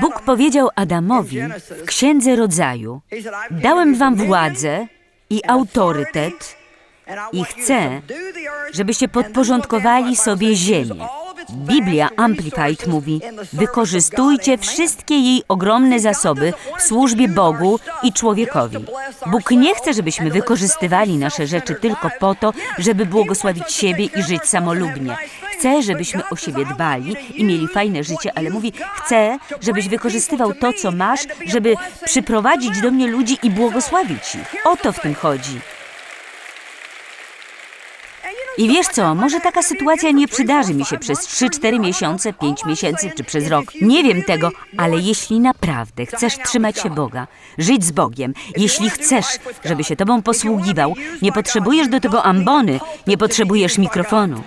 Bóg powiedział Adamowi w Księdze Rodzaju: Dałem wam władzę i autorytet i chcę, żebyście podporządkowali sobie ziemię. Biblia Amplified mówi: Wykorzystujcie wszystkie jej ogromne zasoby w służbie Bogu i człowiekowi. Bóg nie chce, żebyśmy wykorzystywali nasze rzeczy tylko po to, żeby błogosławić siebie i żyć samolubnie. Chce, żebyśmy o siebie dbali i mieli fajne życie, ale mówi: Chcę, żebyś wykorzystywał to, co masz, żeby przyprowadzić do mnie ludzi i błogosławić ich. O to w tym chodzi. I wiesz co, może taka sytuacja nie przydarzy mi się przez 3-4 miesiące, 5 miesięcy czy przez rok. Nie wiem tego, ale jeśli naprawdę chcesz trzymać się Boga, żyć z Bogiem, jeśli chcesz, żeby się Tobą posługiwał, nie potrzebujesz do tego ambony, nie potrzebujesz mikrofonu.